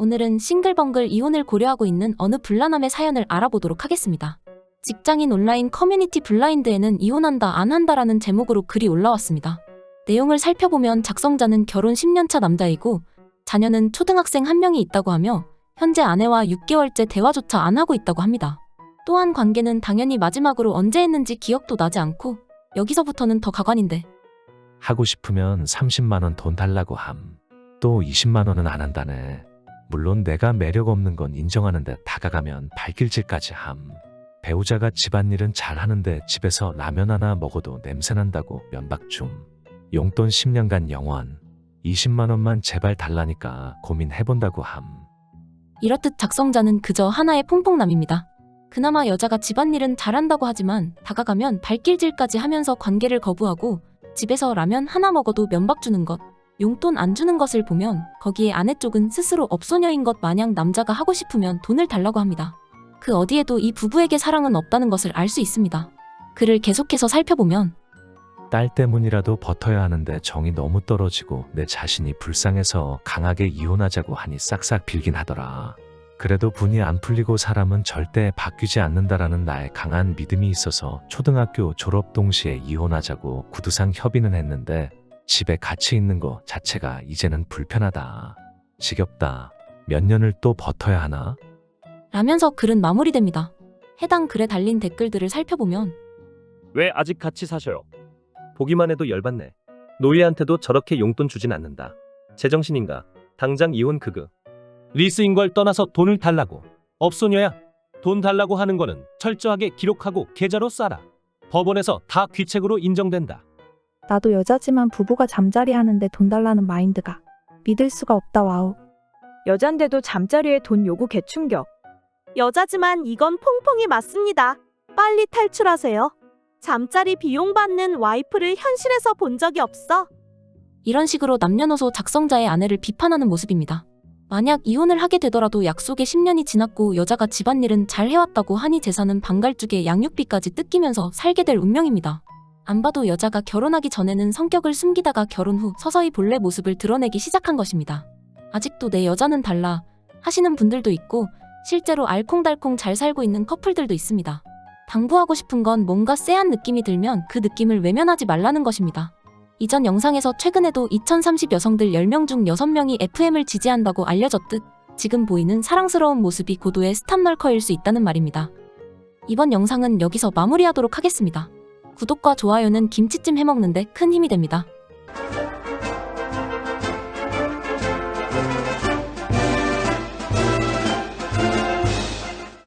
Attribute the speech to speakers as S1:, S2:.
S1: 오늘은 싱글벙글 이혼을 고려하고 있는 어느 불란함의 사연을 알아보도록 하겠습니다. 직장인 온라인 커뮤니티 블라인드에는 이혼한다 안 한다라는 제목으로 글이 올라왔습니다. 내용을 살펴보면 작성자는 결혼 10년차 남자이고 자녀는 초등학생 한 명이 있다고 하며 현재 아내와 6개월째 대화조차 안 하고 있다고 합니다. 또한 관계는 당연히 마지막으로 언제 했는지 기억도 나지 않고 여기서부터는 더 가관인데
S2: 하고 싶으면 30만 원 돈 달라고 함. 또 20만 원은 안 한다네. 물론 내가 매력 없는 건 인정하는 데 다가가면 발길질까지 함. 배우자가 집안일은 잘 하는데 집에서 라면 하나 먹어도 냄새 난다고 면박 중. 용돈 10년간 영원. 20만 원만 제발 달라니까 고민해본다고 함.
S1: 이렇듯 작성자는 그저 하나의 퐁퐁남입니다. 그나마 여자가 집안일은 잘한다고 하지만 다가가면 발길질까지 하면서 관계를 거부하고 집에서 라면 하나 먹어도 면박 주는 것, 용돈 안 주는 것을 보면 거기에 아내 쪽은 스스로 업소녀인 것 마냥 남자가 하고 싶으면 돈을 달라고 합니다. 그 어디에도 이 부부에게 사랑은 없다는 것을 알 수 있습니다. 그를 계속해서 살펴보면
S2: 딸 때문이라도 버텨야 하는데 정이 너무 떨어지고 내 자신이 불쌍해서 강하게 이혼하자고 하니 싹싹 빌긴 하더라. 그래도 분이 안 풀리고 사람은 절대 바뀌지 않는다라는 나의 강한 믿음이 있어서 초등학교 졸업 동시에 이혼하자고 구두상 협의는 했는데 집에 같이 있는 거 자체가 이제는 불편하다. 지겹다. 몇 년을 또 버텨야 하나?
S1: 라면서 글은 마무리됩니다. 해당 글에 달린 댓글들을 살펴보면
S3: 왜 아직 같이 사셔요? 보기만 해도 열받네. 노예한테도 저렇게 용돈 주진 않는다. 제정신인가? 당장 이혼 크그. 리스인 걸 떠나서 돈을 달라고. 업소녀야. 돈 달라고 하는 거는 철저하게 기록하고 계좌로 싸라. 법원에서 다 귀책으로 인정된다.
S4: 나도 여자지만 부부가 잠자리 하는데 돈 달라는 마인드가 믿을 수가 없다 와우.
S5: 여잔데도 잠자리에 돈 요구 개충격. 여자지만 이건 퐁퐁이 맞습니다. 빨리 탈출하세요. 잠자리 비용 받는 와이프를 현실에서 본 적이 없어.
S1: 이런 식으로 남녀노소 작성자의 아내를 비판하는 모습입니다. 만약 이혼을 하게 되더라도 약속의 10년이 지났고 여자가 집안일은 잘 해왔다고 하니 재산은 반갈죽에 양육비까지 뜯기면서 살게 될 운명입니다. 안 봐도 여자가 결혼하기 전에는 성격을 숨기다가 결혼 후 서서히 본래 모습을 드러내기 시작한 것입니다. 아직도 내 여자는 달라 하시는 분들도 있고 실제로 알콩달콩 잘 살고 있는 커플들도 있습니다. 당부하고 싶은 건 뭔가 쎄한 느낌이 들면 그 느낌을 외면하지 말라는 것입니다. 이전 영상에서 최근에도 2030 여성들 10명 중 6명이 FM을 지지한다고 알려졌듯 지금 보이는 사랑스러운 모습이 고도의 스탑널커일 수 있다는 말입니다. 이번 영상은 여기서 마무리하도록 하겠습니다. 구독과 좋아요는 김치찜 해먹는데 큰 힘이 됩니다.